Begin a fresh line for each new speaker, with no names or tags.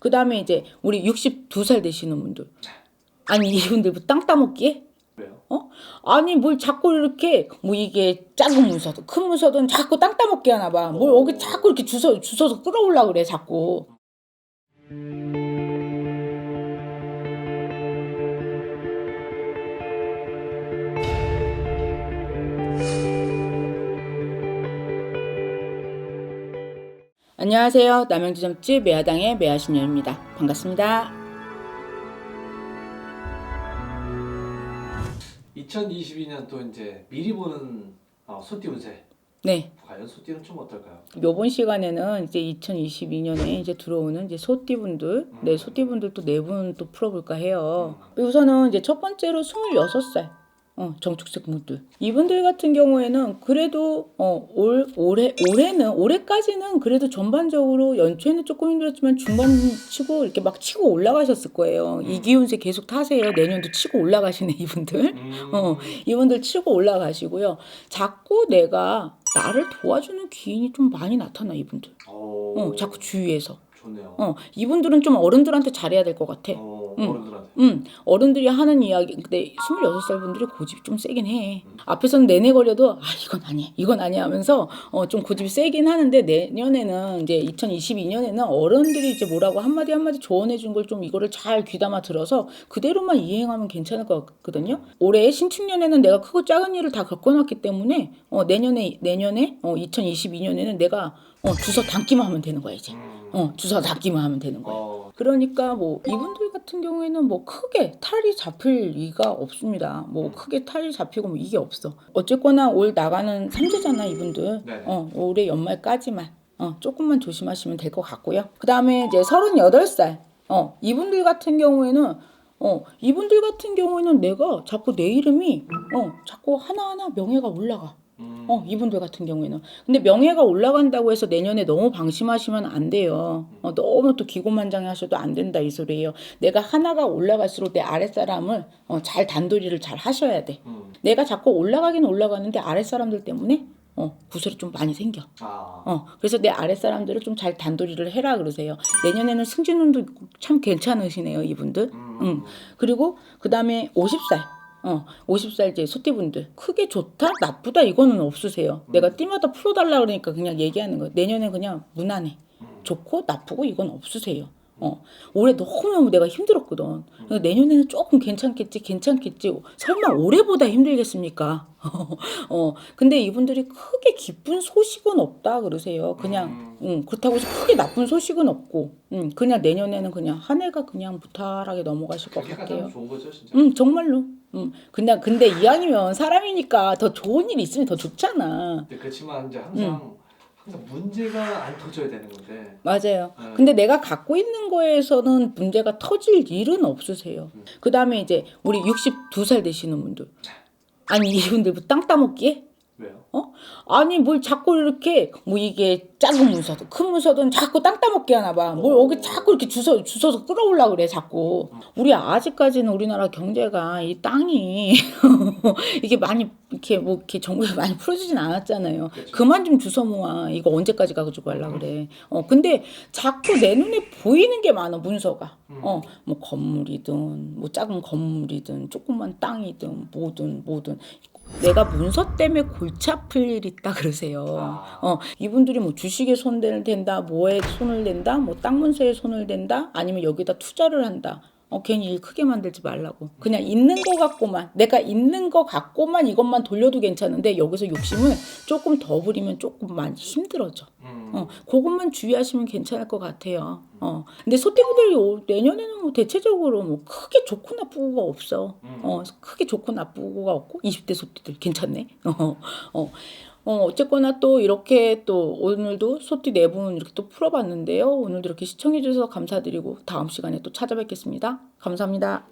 그 다음에 이제 우리 62살 되시는 분들. 아니 이분들 뭐 땅 따먹기에? 어? 아니 뭘 자꾸 이렇게 뭐 이게 작은 문서든 큰 문서든 자꾸 땅 따먹게 하나 봐. 뭘 여기 자꾸 이렇게 주워 주워서 끌어올라 그래 자꾸. 안녕하세요. 남양주점집 매화당의 매화신녀입니다. 반갑습니다.
2022년 또 이제 미리 보는 어, 소띠 운세.
네.
과연 소띠는 좀 어떨까요?
요번 시간에는 이제 2022년에 이제 들어오는 이제 소띠분들, 네, 소띠분들 또 네 분 또 풀어볼까 해요. 우선은 이제 첫 번째로 26살. 어, 정축색 분들. 이분들 같은 경우에는 그래도 어, 올 올해 올해는 올해까지는 그래도 전반적으로 연초에는 조금 힘들었지만 중반 치고 이렇게 막 치고 올라가셨을 거예요. 이 기운세 계속 타세요. 내년도 치고 올라가시네 이분들.
음.
어, 이분들 치고 올라가시고요. 자꾸 내가 나를 도와주는 기인이 좀 많이 나타나 이분들.
어,
어, 자꾸 주위에서.
좋네요.
어, 이분들은 좀 어른들한테 잘해야 될 것 같아.
어,
응.
어른들한테.
음, 어른들이 하는 이야기, 근데 26살 분들이 고집이 좀 세긴 해. 앞에서는 내내 걸려도, 아, 이건 아니야, 이건 아니야 하면서, 어, 좀 고집이 세긴 하는데, 내년에는, 이제 2022년에는 어른들이 이제 뭐라고 한마디 한마디 조언해 준 걸 좀 이거를 잘 귀담아 들어서 그대로만 이행하면 괜찮을 것 같거든요. 올해 신축년에는 내가 크고 작은 일을 다 겪어놨기 때문에, 어, 내년에, 내년에, 어, 2022년에는 내가, 어, 주워 담기만 하면 되는 거야, 이제.
음.
어, 주워 담기만 하면 되는 거야.
어,
그러니까 뭐 이분들 같은 경우에는 뭐 크게 탈이 잡힐 리가 없습니다. 뭐 크게 탈이 잡히고 뭐 이게 없어. 어쨌거나 올 나가는 삼재잖아 이분들.
네.
어 올해 연말까지만 어 조금만 조심하시면 될 것 같고요. 그 다음에 이제 서른여덟 살. 어 이분들 같은 경우에는 어 이분들 같은 경우에는 내가 자꾸 내 이름이 어 자꾸 하나하나 명예가 올라가.
음.
어, 이분들 같은 경우에는. 근데 명예가 올라간다고 해서 내년에 너무 방심하시면 안 돼요. 어, 너무 또 기고만장해 하셔도 안 된다 이 소리예요. 내가 하나가 올라갈수록 내 아랫사람을 어, 잘 단도리를 잘 하셔야 돼.
음.
내가 자꾸 올라가긴 올라가는데 아랫사람들 때문에 어, 구설이 좀 많이 생겨.
아.
어, 그래서 내 아랫사람들을 좀 잘 단도리를 해라 그러세요. 내년에는 승진운도 참 괜찮으시네요, 이분들.
음.
음. 그리고 그 다음에 50살. 어, 50살 이제 소띠분들 크게 좋다 나쁘다 이거는 없으세요. 내가 띠마다 풀어달라 그러니까 그냥 얘기하는 거예요. 내년에 그냥 무난해. 좋고 나쁘고 이건 없으세요. 어, 올해 너무너무 내가 힘들었거든. 그래서 내년에는 조금 괜찮겠지, 괜찮겠지. 설마 올해보다 힘들겠습니까? 어, 근데 이분들이 크게 기쁜 소식은 없다 그러세요. 그냥, 음, 그렇다고 해서 크게 나쁜 소식은 없고, 음, 그냥 내년에는 그냥 한 해가 그냥 무탈하게 넘어가실 것 같아요.
좋은 거죠, 진짜.
음, 정말로. 음, 그냥, 근데 이왕이면 사람이니까 더 좋은 일 있으면 더 좋잖아.
근데 그렇지만 이제 항상
음.
항상 문제가 안 터져야 되는 건데.
맞아요.
네.
근데 내가 갖고 있는 거에서는 문제가 터질 일은 없으세요.
음.
그 다음에 이제 우리 62살 되시는 분들. 아니, 이분들 뭐 땅 따먹기에?
왜요?
어? 아니 뭘 자꾸 이렇게 뭐 이게 작은 문서든 큰 문서든 자꾸 땅 따먹게 하나 봐. 뭘 여기 자꾸 이렇게 주워 주워서 끌어올라 그래 자꾸. 우리 아직까지는 우리나라 경제가 이 땅이 이게 많이 이렇게 뭐 이렇게 정부에서 많이 풀어주진 않았잖아요.
그렇죠.
그만 좀 주워 모아. 이거 언제까지 가지고 갈라 그래. 어 근데 자꾸 내 눈에 보이는 게 많아 문서가. 어뭐 건물이든 뭐 작은 건물이든 조그만 땅이든 뭐든 뭐든 내가 문서 때문에 골치 아플 일 있다 그러세요.
아.
어, 이분들이 뭐 주 식에 손을 댄다, 뭐에 손을 댄다, 뭐 땅 문서에 손을 댄다, 아니면 여기다 투자를 한다. 어, 괜히 일 크게 만들지 말라고. 그냥 있는 거 갖고만, 내가 있는 거 갖고만 이것만 돌려도 괜찮은데 여기서 욕심을 조금 더 부리면 조금 많이 힘들어져.
음.
어, 그것만 주의하시면 괜찮을 것 같아요. 어, 근데 소띠분들이 올- 내년에는 뭐 대체적으로 뭐 크게 좋고 나쁘고가 없어.
음.
어, 크게 좋고 나쁘고가 없고 20대 소띠들 괜찮네. 어, 어. 어, 어쨌거나 또 이렇게 또 오늘도 소띠 네 분 이렇게 또 풀어봤는데요. 오늘도 이렇게 시청해주셔서 감사드리고 다음 시간에 또 찾아뵙겠습니다. 감사합니다.